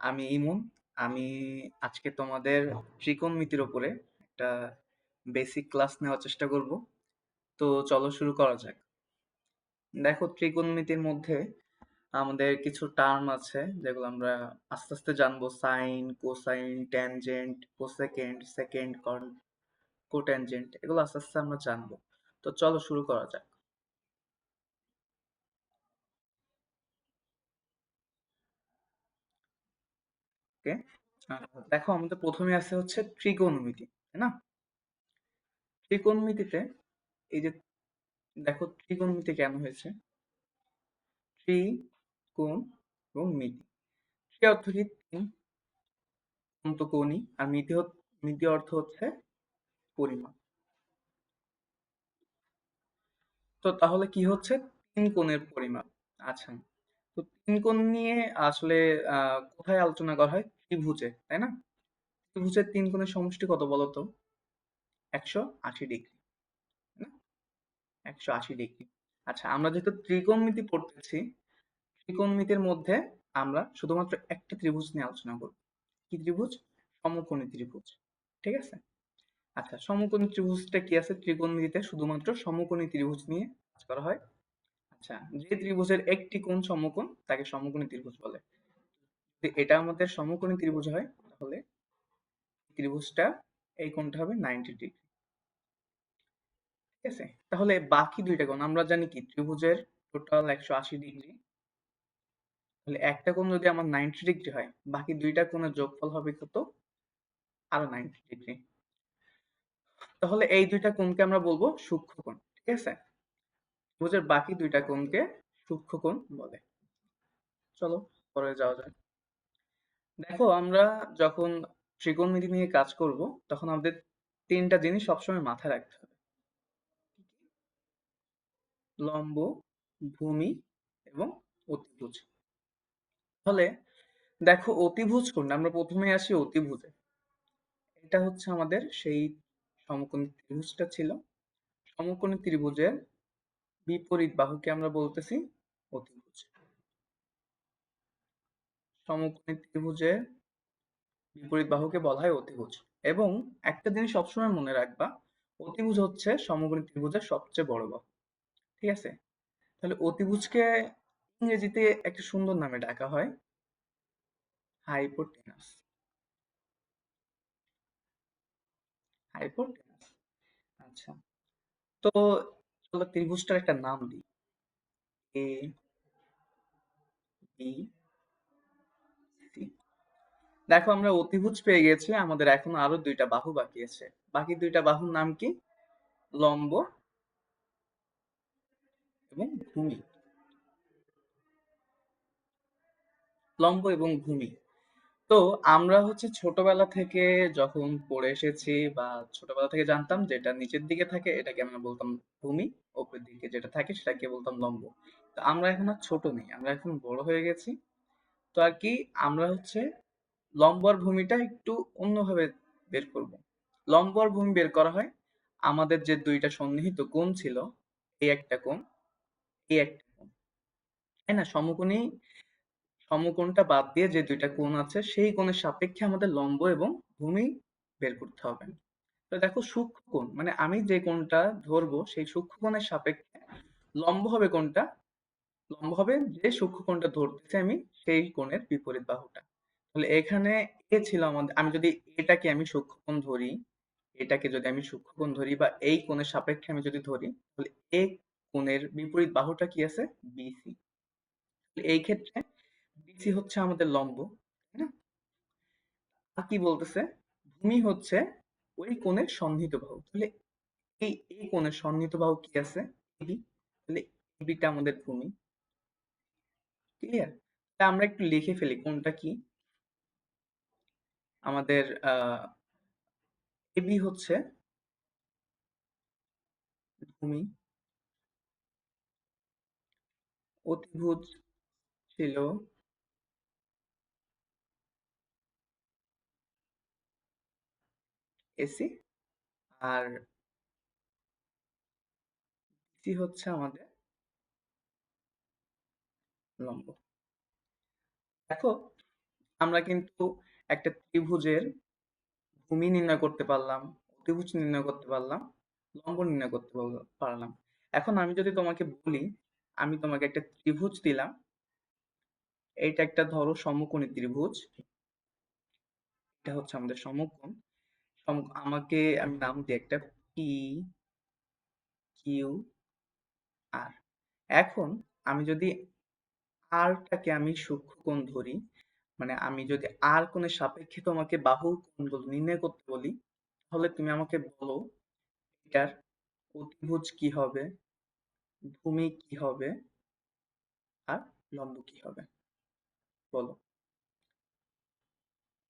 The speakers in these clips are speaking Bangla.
আমি ইমন। আমি আজকে তোমাদের ত্রিকোণমিতির উপরে একটা বেসিক ক্লাস নেওয়ার চেষ্টা করব। তো চলো শুরু করা যাক। দেখো ত্রিকোণমিতির মধ্যে আমাদের কিছু টার্ম আছে, যেগুলো আমরা আস্তে আস্তে জানব sine cosine tangent cosecant secant cotangent এগুলো আস্তে আস্তে আমরা জানব তো চলো শুরু করা যাক ওকে দেখো আমাদের প্রথমে আছে হচ্ছে ত্রিকোণমিতি, তাই না? ত্রিকোণমিতিতে এই যে দেখো ত্রিকোণমিতি কেন হয়েছে? ত্রিকোণ এবং মিতি। ত্রি অর্থ কি? তিন। অন্তকোণী আর মিতি মিতি অর্থ হচ্ছে পরিমাণ। তো তাহলে কি হচ্ছে? তিন কোণের পরিমাপ আচ্ছা তো তিন কোণ নিয়ে আসলে কোথায় আলোচনা করা হয়? ত্রিভুজে তাই না? ত্রিভুজের তিন কোণের সমষ্টি কত বলতো একশো আশি ডিগ্রি একশো আশি ডিগ্রি। আচ্ছা আমরা যেহেতু ত্রিকোণমিতি পড়তেছি ত্রিকোণমিতির মধ্যে আমরা শুধুমাত্র একটা ত্রিভুজ নিয়ে আলোচনা করব। কি ত্রিভুজ? সমকোণী ত্রিভুজ, ঠিক আছে? আচ্ছা সমকোণী ত্রিভুজটা কি আছে? ত্রিকোণমিতিতে শুধুমাত্র সমকোণী ত্রিভুজ নিয়ে কাজ করা হয়। আচ্ছা যে ত্রিভুজের একটি কোণ সমকোণ, তাকে সমকোণী ত্রিভুজ বলে। যদি এটা আমাদের সমকোণী ত্রিভুজ হয়, তাহলে ত্রিভুজটা এই কোণটা হবে নাইনটি ডিগ্রি ঠিক আছে? তাহলে বাকি দুইটা কোণ, আমরা জানি কি, ত্রিভুজের টোটাল একশো আশি ডিগ্রি তাহলে একটা কোণ যদি আমার নাইনটি ডিগ্রি হয়, বাকি দুইটা কোণের যোগফল হবে কত? আরও নাইনটি ডিগ্রি তাহলে এই দুইটা কোণকে আমরা বলব সূক্ষ্ম কোণ, ঠিক আছে? ত্রিভুজের বাকি দুইটা কোণকে সূক্ষ্ম কোণ বলে। চলো, পরে যাওয়া যায় দেখো, আমরা যখন ত্রিকোণমিতি নিয়ে কাজ করব, তখন আমাদের তিনটা জিনিস সবসময় মাথায় রাখতে হবে। লম্ব, ভূমি এবং অতিভুজ। তাহলে দেখো, অতিভুজ কোনটা? আমরা প্রথমে আসি অতিভুজে। এটা হচ্ছে আমাদের সেই সমকোণী ত্রিভুজটা ছিল। সমকোণী ত্রিভুজের বিপরীত বাহুকে আমরা বলতেছি অতিভুজ। সমকোণী ত্রিভুজের বিপরীত বাহুকে বলা হয় অতিভুজ। এবং একটা জিনিস সবসময় মনে রাখবা, অতিভুজ হচ্ছে সমকোণী ত্রিভুজের সবচেয়ে বড় বাহু। ঠিক আছে? তাহলে অতিভুজকে ইংরেজিতে একটা সুন্দর নামে ডাকা হয়, হাইপোটেনাস। হাইপোটেনাস। আচ্ছা। তো চলো ত্রিভুজটার একটা নাম দিই। এ, বি দেখো, আমরা অতিভুজ পেয়ে গেছি। আমাদের এখন আরও দুইটা বাহু বাকি আছে। বাকি দুইটা বাহুর নাম কি? লম্ব এবং ভূমি। লম্ব এবং ভূমি। তো আমরা হচ্ছে ছোটবেলা থেকে যখন পড়ে এসেছি বা ছোটবেলা থেকে জানতাম যেটা নিচের দিকে থাকে, এটাকে আমরা বলতাম ভূমি। ওপরের দিকে যেটা থাকে সেটাকে বলতাম লম্ব। তো আমরা এখন আর ছোট নেই, আমরা এখন বড় হয়ে গেছি। তো আর কি, আমরা হচ্ছে লম্ব আর ভূমিটা একটু অন্যভাবে বের করব। লম্বর ভূমি বের করা হয় আমাদের যে দুইটা সন্নিহিত কোণ ছিল এই একটা কোণ এই একটা কোণ। তাই না? সমকোণী, সমকোণটা বাদ দিয়ে যে দুইটা কোণ আছে, সেই কোণের সাপেক্ষে আমাদের লম্ব এবং ভূমি বের করতে হবে। তো দেখো সূক্ষ্ম কোণ মানে আমি যে কোণটা ধরবো, সেই সূক্ষ্ম কোণের সাপেক্ষে লম্ব হবে কোণটা, লম্ব হবে যে সূক্ষ্ম কোণটা ধরতেছি আমি, সেই কোণের বিপরীত বাহুটা। তাহলে এখানে এ ছিল আমাদের, আমি যদি এটাকে আমি সূক্ষ্ম কোণ ধরি, এটাকে যদি আমি সূক্ষ্ম কোণ ধরি বা এই কোণের সাপেক্ষে আমি যদি ধরি, তাহলে এ কোণের বিপরীত বাহুটা কি আছে? বিসি এই ক্ষেত্রে বিসি হচ্ছে আমাদের লম্ব, তাই না? আর কি বলতেছে? ভূমি হচ্ছে ওই কোণের সন্নিহিত বাহু। তাহলে এই এই কোণের সন্নিহিত বাহু কি আছে? এবি তাহলে এবিটা আমাদের ভূমি। ক্লিয়ার তা আমরা একটু লিখে ফেলি কোনটা কি? আমাদের এবি হচ্ছে ভূমি। অতিভুজ ছিল এসি আর সি হচ্ছে আমাদের লম্ব। দেখো, আমরা কিন্তু একটা ত্রিভুজের ভূমি নির্ণয় করতে পারলাম অতিভুজ নির্ণয় করতে পারলাম, লম্ব নির্ণয় করতে পারল- পারলাম। এখন আমি যদি তোমাকে বলি, আমি তোমাকে একটা ত্রিভুজ দিলাম এটা একটা ধরো সমকোণী ত্রিভুজ। এটা হচ্ছে আমাদের সমকোণ। সম- আমাকে আমি নাম দিই একটা পি কিউ আর এখন আমি যদি আরটাকে আমি সূক্ষ্মকোণ ধরি মানে আমি যদি আর কোণের সাপেক্ষে তোমাকে বাহু কোণগুলো নির্ণয় করতে বলি, তাহলে তুমি আমাকে বলো এটার অতিভুজ কি হবে, ভূমি কি হবে আর লম্ব কি হবে। বলো।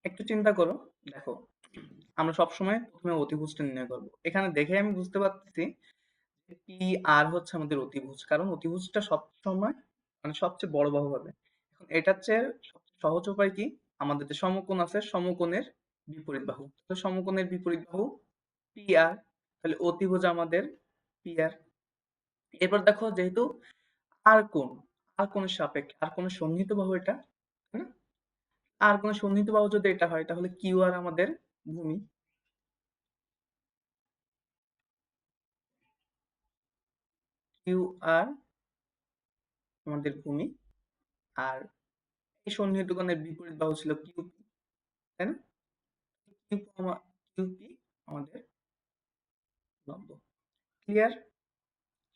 একটু চিন্তা করো। দেখো, আমরা সবসময় প্রথমে অতিভুজটা নির্ণয় করব। এখানে দেখে আমি বুঝতে পারতেছি পি আর হচ্ছে আমাদের অতিভুজ, কারণ অতিভুজটা সবসময় মানে সবচেয়ে বড় বাহু হবে। এখন এটার চেয়ে সহজ উপায় কি? আমাদের যে সমকোণ আছে, সমকোণের বিপরীত বাহু। তো সমকোণের বিপরীত বাহু পি আর তাহলে অতিভুজ আমাদের পি আর এরপর দেখো যেহেতু আর কোণ আর কোণের সাপেক্ষে আর কোণের সন্নিহিত বাহু এটা আর কোণের সন্নিহিত বাহু যদি এটা হয়, তাহলে কিউ আর আমাদের ভূমি। কিউ আর আমাদের ভূমি। আর সন্নিহিত কোণের বিপরীত বাহু ছিল কিউপি তাই না? কিউপি আমাদের লম্ব। ক্লিয়ার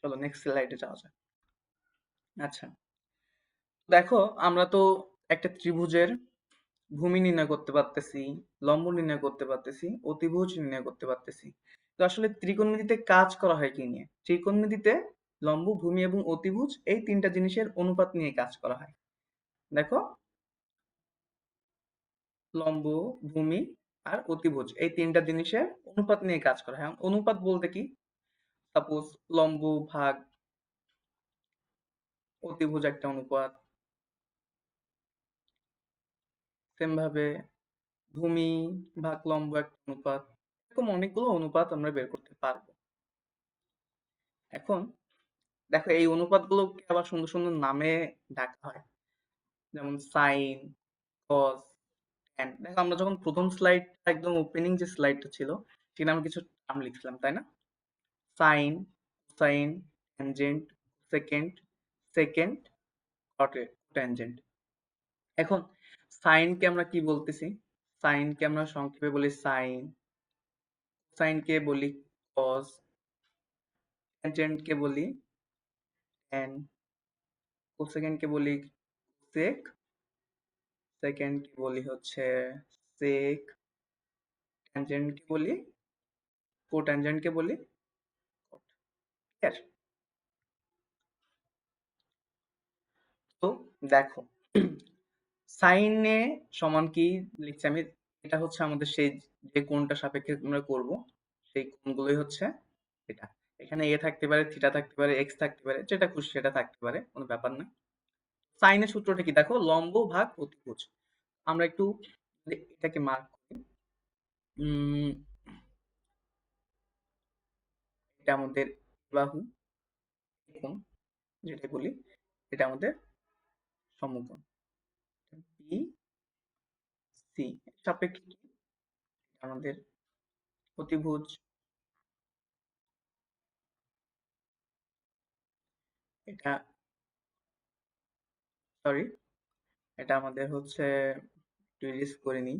চলো নেক্সট স্লাইডে যাওয়া যাক। আচ্ছা। দেখো, আমরা তো একটা ত্রিভুজের ভূমি নির্ণয় করতে পারতেছি, লম্ব নির্ণয় করতে পারতেছি, অতিভুজ নির্ণয় করতে পারতেছি। তো আসলে ত্রিকোণমিতিতে কাজ করা হয় কি নিয়ে? ত্রিকোণমিতিতে লম্ব, ভূমি এবং অতিভুজ এই তিনটা জিনিসের অনুপাত নিয়ে কাজ করা হয়। দেখো লম্ব, ভূমি আর অতিভুজ এই তিনটা জিনিসের অনুপাত নিয়ে কাজ করা। হয়, অনুপাত বলতে কি? সাপোজ লম্ব, ভাগ, অতিভুজ একটা অনুপাত। সেম ভাবে ভূমি, ভাগ, লম্ব একটা অনুপাত। এরকম অনেকগুলো অনুপাত আমরা বের করতে পারব। এখন দেখো এই অনুপাতগুলোকে আবার সুন্দর সুন্দর নামে ডাকা হয়। যেমন সাইন, কস ট্যান দেখো, আমরা যখন প্রথম স্লাইড একদম ওপেনিং যে স্লাইডটা ছিল, সেখানে আমি কিছু নাম লিখছিলাম, তাই না? Sine sine tangent secant secant tangent এখন সাইনকে আমরা কি বলতেছি? সাইনকে আমরা সংক্ষেপে বলি সাইন সাইনকে বলি কস ট্যানজেন্টকে বলি ট্যান কোসেকেন্ডকে বলি সেক সেকেন্ডকে বলি হচ্ছে সেক ট্যানজেন্টকে বলি? কোট্যানজেন্টকে বলি? ক্লিয়ার তো দেখো সাইনে সমান কি লিখছি আমি? এটা হচ্ছে আমাদের সেই যে কোণটা সাপেক্ষে আমরা করব, সেই কোণগুলোই হচ্ছে এটা এখানে এ থাকতে পারে থিটা থাকতে পারে এক্স থাকতে পারে, যেটা খুশি সেটা থাকতে পারে, কোনো ব্যাপার না। সাইনের সূত্রটা কি? দেখো, লম্ব ভাগ অতিভুজ। আমরা একটু এটাকে মার্ক করি। এটা আমাদের বাহু, কোণ যেটা বলি, এটা আমাদের সমকোণ। বি সি সাপেক্ষে আমাদের অতিভুজ। এটা সরি এটা আমাদের হচ্ছে রিলিজ করে নিই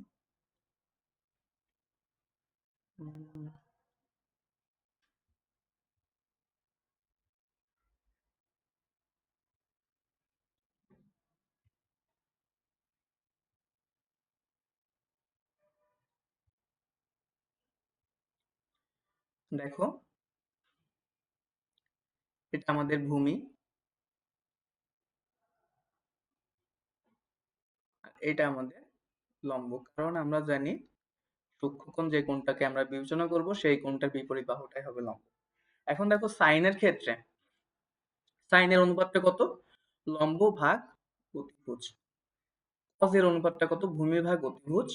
দেখো এটা আমাদের ভূমি। এটা আমাদের লম্ব। কারণ আমরা জানি সূক্ষ্মকোণ যে কোণটাকে আমরা বিবেচনা করব, সেই কোণটার বিপরীত বাহুটাই হবে লম্ব। এখন দেখো সাইনের ক্ষেত্রে সাইনের অনুপাতটা কত? লম্ব ভাগ অতিভুজ। কজের অনুপাতটা কত? ভূমি ভাগ অতিভুজ।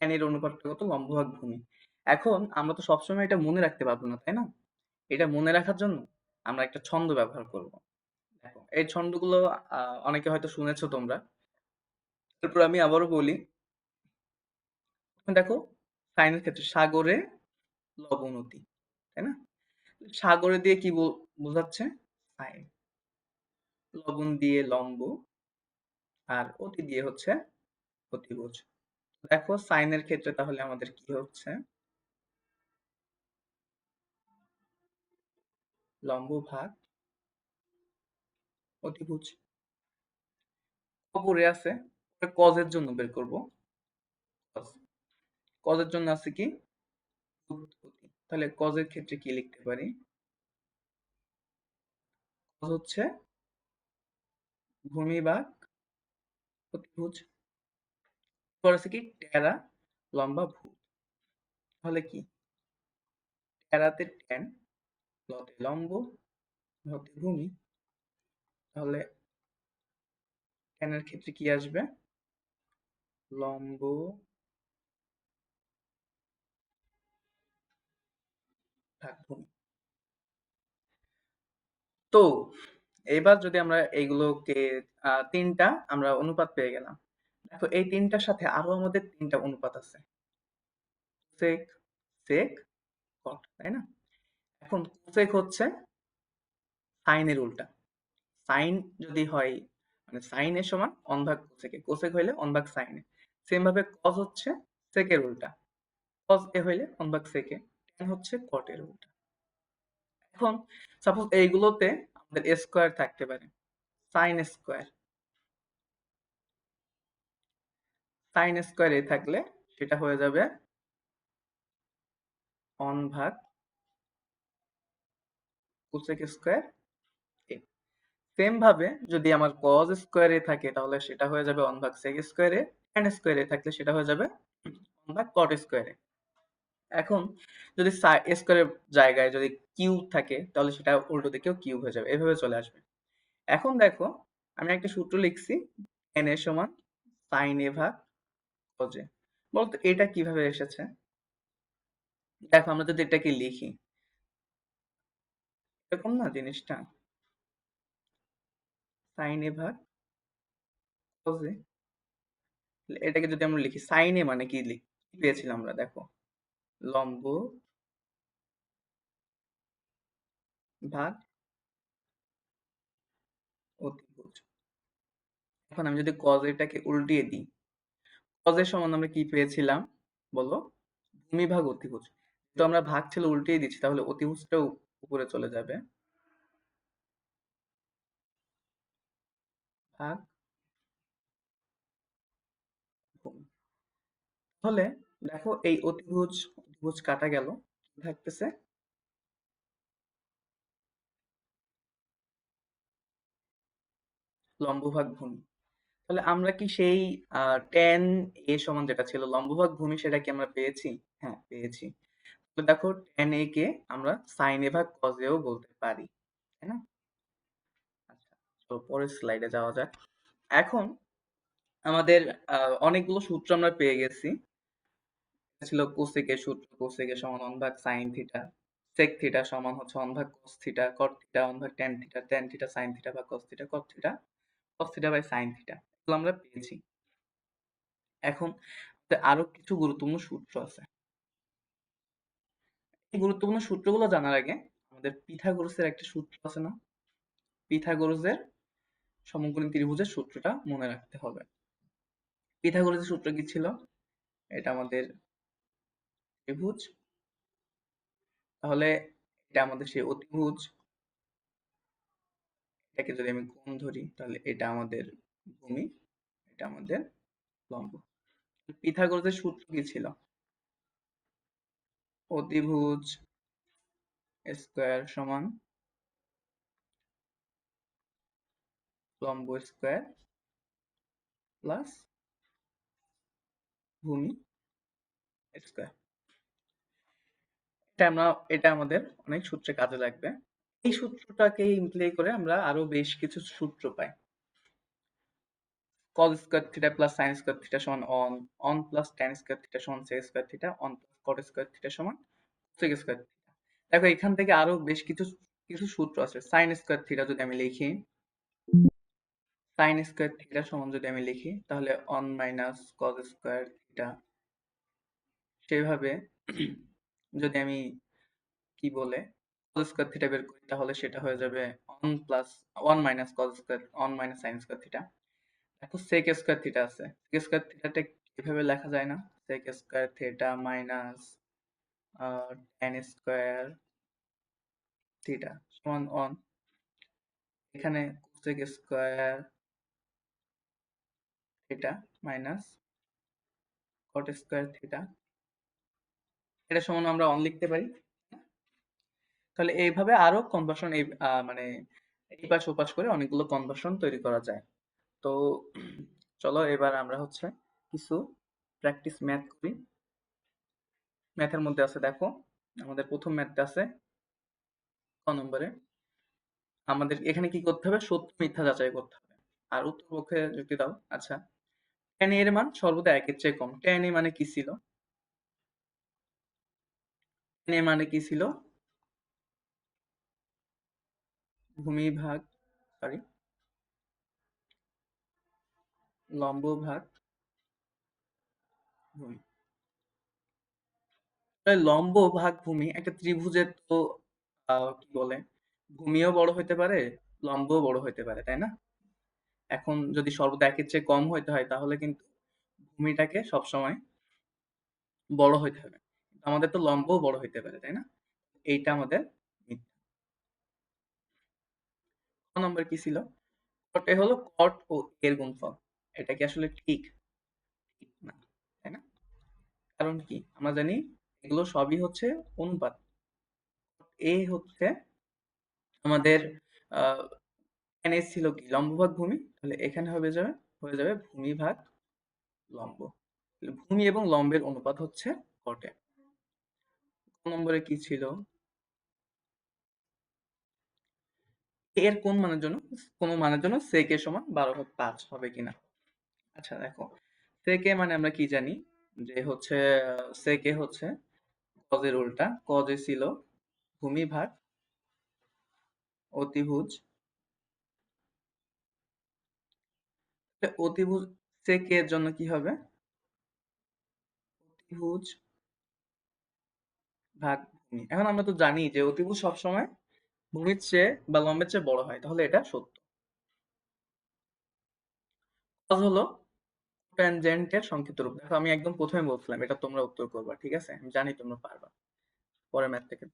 ট্যানের অনুপাতটা কত? লম্ব ভাগ ভূমি। এখন আমরা তো সবসময় এটা মনে রাখতে পারব না, তাই না? এটা মনে রাখার জন্য আমরা একটা ছন্দ ব্যবহার করব। দেখো, এই ছন্দগুলো অনেকে হয়তো শুনেছো তোমরা। তারপর আমি আবারও বলি, দেখো সাইনের ক্ষেত্রে সাগরে লবণতি তাই না? সাগরে দিয়ে কি বোঝাচ্ছে? সাইন লবণ দিয়ে লম্ব আর অতি দিয়ে হচ্ছে অতিভুজ। দেখো সাইনের ক্ষেত্রে তাহলে আমাদের কি হচ্ছে? লম্ব ভাগ অতিভুজ। কবরে আছে কজের জন্য বের করব। কজের জন্য আছে কি? উৎপত্তি তাহলে কজের ক্ষেত্রে কি লিখতে পারি? কজ হচ্ছে ভূমি ভাগ অতিভুজ। পর আছে কি? টেরা লম্বা ভূত। তাহলে কি? টেরাতে ট্যান লতে লম্ব লতে ভূমি। তাহলে ট্যানের ক্ষেত্রে কি আসবে? লম্ব। তো, এবার যদি আমরা এইগুলোকে তিনটা আমরা অনুপাত পেয়ে গেলাম। দেখো, এই তিনটার সাথে আরও আমাদের তিনটা অনুপাত আছে। সেক সেক কট তাই না? এখন কোসেক হচ্ছে সাইনের উল্টা। সাইন যদি হয় মানে সাইন এর সমান অন ভাগ কোসেকে কোসেক হইলে অন ভাগ সাইনে সেম ভাবে কজ হচ্ছে সেকের উল্টা। কজ এ হইলে অন ভাগ সেকে ট্যান হচ্ছে কটের উল্টা। এখন সাপোজ এইগুলোতে আমাদের স্কোয়ার থাকতে পারে সাইন স্কোয়ার সাইন স্কোয়ার এ থাকলে সেটা হয়ে যাবে অন ভাগ কোসেক স্কোয়ার এ সেম ভাবে যদি আমার কজ স্কোয়ারে থাকে তাহলে সেটা হয়ে যাবে অন ভাগ সেক স্কোয়ারে ট্যান স্কোয়ারে থাকলে সেটা হয়ে যাবে ভাগ কট স্কোয়ারে এখন যদি স্কোয়ারের জায়গায় যদি কিউব থাকে, তাহলে সেটা উল্টো দিকেও কিউব হয়ে যাবে, এভাবে চলে আসবে। এখন দেখো, আমি একটা সূত্র লিখছি এন এর সমান সাইন এ ভাগ কজে বলতো এটা কীভাবে এসেছে? দেখো, আমরা যদি এটাকে লিখি, এরকম না জিনিসটা? সাইন এ ভাগ কজে এটাকে যদি আমরা লিখি সাইন মানে কি লিখ পেয়েছিলাম আমরা? দেখো। লম্ব ভাগ অতিভুজ। এখন আমি যদি কজ এটাকে উল্টিয়ে দিই কজের সমান আমরা কি পেয়েছিলাম? বলো? ভূমি ভাগ অতিভুজ। তো আমরা ভাগ ছিল উল্টিয়ে দিচ্ছি, তাহলে অতিভুজটাও উপরে চলে যাবে। ভাগ ভূমি তাহলে দেখো এই অতিভুজ অতিভুজ কাটা গেল, থাকতেছে। লম্বভাগ ভূমি। তাহলে আমরা কি সেই টেন এ সমান যেটা ছিল, লম্বভাগ ভূমি সেটা কি আমরা পেয়েছি? হ্যাঁ পেয়েছি। তো দেখো টেন এ কে আমরা সাইন এ ভাগ কজ বলতে পারি, তাই না? আচ্ছা তো পরের স্লাইডে যাওয়া যাক। এখন আমাদের অনেকগুলো সূত্র আমরা পেয়ে গেছি। ছিল কোসেকের সূত্র, কোসেকের সমান ওয়ান ভাগ সাইন থিটা সেক থিটা সমান হচ্ছে ওয়ান ভাগ cos theta cot theta one ভাগ tan theta tan theta sine theta ভাগ cos theta cot theta cos theta by sine theta এগুলো আমরা পেয়েছি। এখন আরও কিছু গুরুত্বপূর্ণ সূত্র আছে। এই গুরুত্বপূর্ণ সূত্রগুলো জানার আগে আমাদের পিথাগোরাসের একটা সূত্র আছে না? পিথাগোরাসের সমকোণী ত্রিভুজের সূত্রটা মনে রাখতে হবে। পিথাগোরাসের সূত্র কি ছিল? এটা আমাদের ত্রিভুজ। তাহলে এটা আমাদের সেই অতিভুজ। এটাকে যদি আমি কোণ ধরি, তাহলে এটা আমাদের ভূমি, এটা আমাদের লম্ব। পিথাগোরাসের সূত্র কি ছিল? অতিভুজ স্কোয়ার সমান লম্ব স্কোয়ার প্লাস ভূমি স্কোয়ার। এটা আমরা, এটা আমাদের অনেক সূত্রে কাজে লাগবে। এই সূত্রটাকে ইমপ্লাই করে আমরা আরও বেশ কিছু সূত্র পাই। cos square theta plus sin square theta সমান one one plus tan square theta সমান sec square theta one plus cot square theta সমান sec স্কয়ার থিটা দেখো, এখান থেকে আরও বেশ কিছু কিছু সূত্র আছে। sin স্কয়ার থিটা যদি আমি লিখি, sin স্কয়ার থিটা সমান যদি আমি লিখি, তাহলে one minus cos square theta সেভাবে যদি আমি কি বলে cos স্কয়ার থিটা বের করি, তাহলে সেটা হয়ে যাবে 1 plus 1 minus cos square 1 minus sin square theta দেখো sec স্কয়ার থিটা আছে। sec স্কয়ার থিটাটা এভাবে লেখা যায় না? sec square theta minus tan square theta সমান 1 এখানে cosec square theta minus cot square theta এটা সমান আমরা অন লিখতে পারি। তাহলে এইভাবে আরও কনভার্সন এই মানে এই পাশ ও পাশ করে অনেকগুলো কনভার্সন তৈরি করা যায়। তো চলো এবার আমরা হচ্ছে কিছু প্র্যাকটিস ম্যাথ করি। ম্যাথের মধ্যে আছে দেখো, আমাদের প্রথম ম্যাথটা আছে ক নম্বরে। আমাদের এখানে কি করতে হবে? সত্য মিথ্যা যাচাই করতে হবে। আর উত্তর পক্ষে যুক্তি দাও আচ্ছা tan এর মান সর্বদা একের চেয়ে কম। tan এ মানে কি ছিল? Tan এ মানে কি ছিল? ভূমি ভাগ সরি লম্ব ভাগ, ভূমি। লম্ব ভাগ ভূমি, একটা ত্রিভুজের তো কি বলে, ভূমিও বড় হইতে পারে, লম্বও বড় হইতে পারে, তাই না? এখন যদি সর্বদা একের চেয়ে কম হইতে হয়, তাহলে কিন্তু ভূমিটাকে সবসময় বড় হইতে হবে। আমাদের তো লম্বও বড় হইতে পারে, তাই না? এইটা আমাদের নম্বর কি ছিল? কটে হলো কট ও এর গুণফল। এটা কি আসলে ঠিক? তাই না? কারণ কি? আমরা জানি এগুলো সবই হচ্ছে অনুপাত। এ হচ্ছে আমাদের এখানে ছিল কি? লম্ব ভাগ ভূমি? তাহলে এখানে হবে যাবে হয়ে যাবে ভূমি ভাগ লম্ব ভূমি এবং লম্বের অনুপাত হচ্ছে কটে নম্বরে কি ছিল? এর কোন মানের জন্য? কোন মানের জন্য sec এর সমান বারো পাঁচ হবে কিনা? আচ্ছা দেখো। এ মানে আমরা কি জানি? যে হচ্ছে এ হচ্ছে এর উল্টা। এ ছিল ভূমি ভাগ অতিভুজ। অতিভুজ এর জন্য কি হবে? অতিভুজ ভাগ ভূমি এখন আমরা তো জানি যে অতিভুজ সবসময় ভূমির চেয়ে বা লম্বের চেয়ে বড় হয়, তাহলে এটা সত্য। cos হলো ট্যানজেন্টের সংক্ষিপ্ত রূপ। দেখো, আমি একদম প্রথমে বলছিলাম, এটা তোমরা উত্তর করবা, ঠিক আছে? আমি জানি তোমরা পারবা। পরে ম্যাথ থেকে।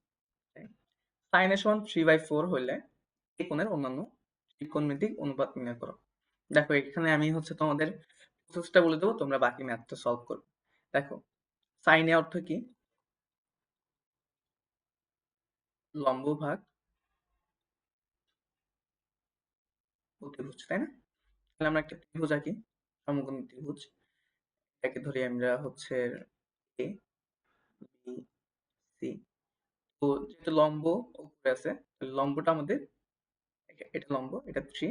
সাইন এর সমান থ্রি বাই ফোর হইলে এই কোণের অন্যান্য ত্রিকোণমিতিক অনুপাত নির্ণয় করো। দেখো, এখানে আমি হচ্ছে তোমাদের প্রসেসটা বলে দেবো, তোমরা বাকি ম্যাথটা সলভ করবে। দেখো সাইনে অর্থ কি? লম্ব ভাগ অতিভুজ তাই না? তাহলে আমরা একটা ত্রিভুজ আঁকি, সমকোণী ত্রিভুজ। এটাকে ধরি আমরা হচ্ছে এ বি সি তো যেহেতু লম্ব উপরে আছে লম্বটা আমাদের, এটা লম্ব, এটা থ্রি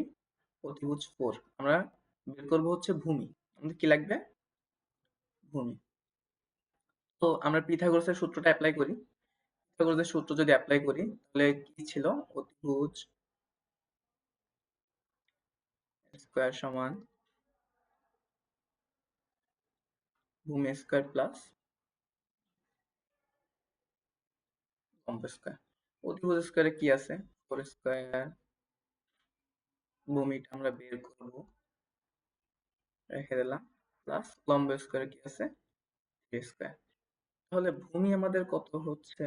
অতিভুজ ফোর আমরা বের করব হচ্ছে ভূমি। আমাদের কি লাগবে? ভূমি। তো আমরা পিথাগোরাসের সূত্রটা অ্যাপ্লাই করি। পিথাগোরাসের সূত্র যদি অ্যাপ্লাই করি, তাহলে কি ছিল? অতিভুজ স্কয়ার সমান ভূমি স্কয়ার প্লাস স্কয়ার অতিভুজ স্কয়ারে কি আছে? ফোর স্কয়ার ভূমিটা আমরা বের করব। রেখে দিলাম। প্লাস লম্ব স্কয়ারে কি আছে? স্কয়ার তাহলে ভূমি আমাদের কত হচ্ছে?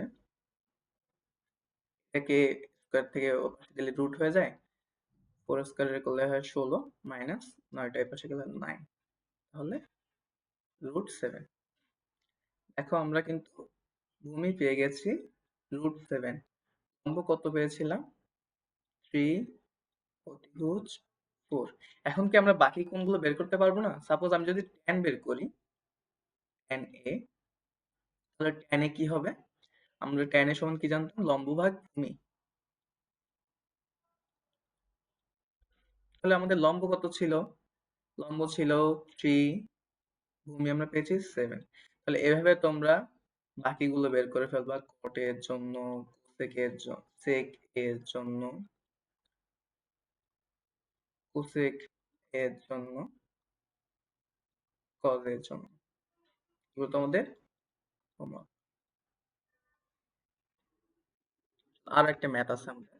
এটাকে স্কয়ার থেকে ওপাশে দিলে রুট হয়ে যায় ফোর স্কয়ারের করলে হয় ষোলো মাইনাস নয়টা এপাশে গেলে নাইন তাহলে রুট সেভেন দেখো আমরা কিন্তু ভূমি পেয়ে গেছি রুট সেভেন লম্ব কত পেয়েছিলাম? থ্রি অতিভুজ ফোর এখন কি আমরা বাকি কোণগুলো বের করতে পারব না? সাপোজ আমি যদি ট্যান বের করি ট্যান এ তাহলে ট্যান এ কি হবে? আমরা ট্যান এর সমান কি জানতাম? লম্ব ভাগ ভূমি তাহলে আমাদের লম্ব কত ছিল? লম্ব ছিল থ্রি ভূমি আমরা পেয়েছি সেভেন তাহলে এভাবে তোমরা বাকিগুলো বের করে ফেলবা কট এর জন্য কোসেক এর জন্য সেক এর জন্য কোসেক এর জন্য কজ এর জন্য। এগুলো তোমাদের হোমওয়ার্ক আর একটা ম্যাথ আছে আমাদের।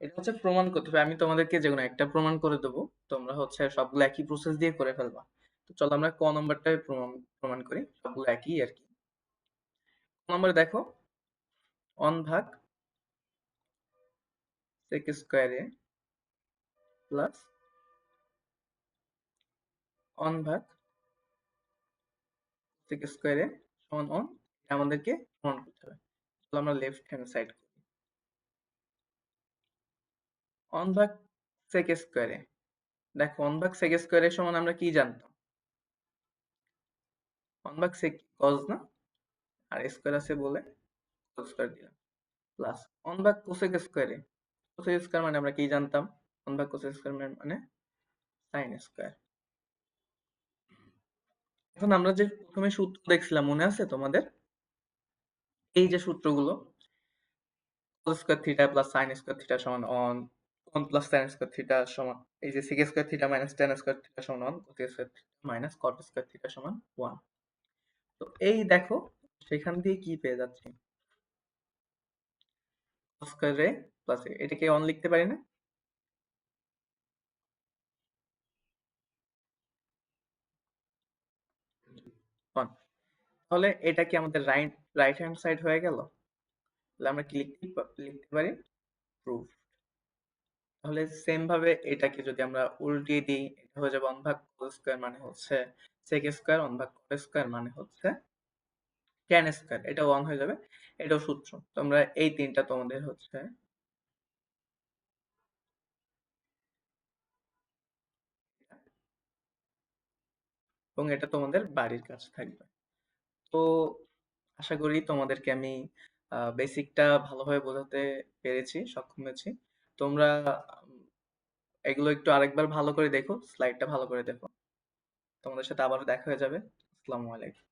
এটা হচ্ছে প্রমাণ করতে হবে। আমি তোমাদেরকে যে কোনো একটা প্রমাণ করে দেবো। তোমরা হচ্ছে সবগুলো একই প্রসেস দিয়ে করে ফেলবা। তো চলো আমরা ক নম্বরটাই প্রমাণ প্রমাণ করি। সবগুলো একই আর কি। নম্বরে দেখো। অন ভাগ সেক স্কোয়ারে প্লাস অন ভাগ সেক স্কোয়ারে সমান অন আমাদেরকে প্রমাণ করতে হবে। আমরা লেফট হ্যান্ড সাইড করি অন ভাগ সেক স্কোয়ারে। দেখো অন ভাগ সেক স্কোয়ারের সমান আমরা কি জানতাম? ওয়ান ভাগ সেক কজ না? আর স্কোয়ার আছে বলে স্কোয়ার দিলাম। প্লাস ওয়ান ভাগ কোসেক স্কোয়ারে। কোসেক স্কোয়ার মানে আমরা কি জানতাম? ওয়ান ভাগ কোসেক স্কোয়ার মানে সাইন স্কোয়ার। এখন আমরা যে প্রথমে সূত্র দেখছিলাম, মনে আছে তোমাদের? এই যে সূত্রগুলো square theta plus sin square theta সমান one one plus tan square theta সমান, এই যে sec square theta minus tan square theta সমান one cos square theta minus cot square theta সমান 1 তো এই দেখো, সেখান দিয়ে কি পেয়ে যাচ্ছি? স্কয়ার প্লাস এটাকে অন লিখতে পারি না? তাহলে এটা কি আমাদের রাইট রাইট হ্যান্ড সাইড হয়ে গেল? তাহলে আমরা কি লিখতে লিখতে পারি? প্রুফ তাহলে সেম ভাবে এটাকে যদি আমরা উল্টিয়ে দিই, এটা হয়ে যাবে ওয়ান ভাগ কোস স্কয়ার মানে হচ্ছে সেক স্কয়ার ওয়ান ভাগ কোট স্কয়ার মানে হচ্ছে ট্যান স্কয়ার এটা ওয়ান হয়ে যাবে, এটাও সূত্র। তোমরা এই তিনটা তোমাদের হচ্ছে এবং এটা তোমাদের বাড়ির কাজ থাকবে। তো আশা করি তোমাদেরকে আমি বেসিকটা ভালোভাবে বোঝাতে পেরেছি, সক্ষম হয়েছি। তোমরা এগুলো একটু আরেকবার ভালো করে দেখো স্লাইডটা ভালো করে দেখো। তোমাদের সাথে আবারও দেখা হয়ে যাবে। আসসালামু আলাইকুম।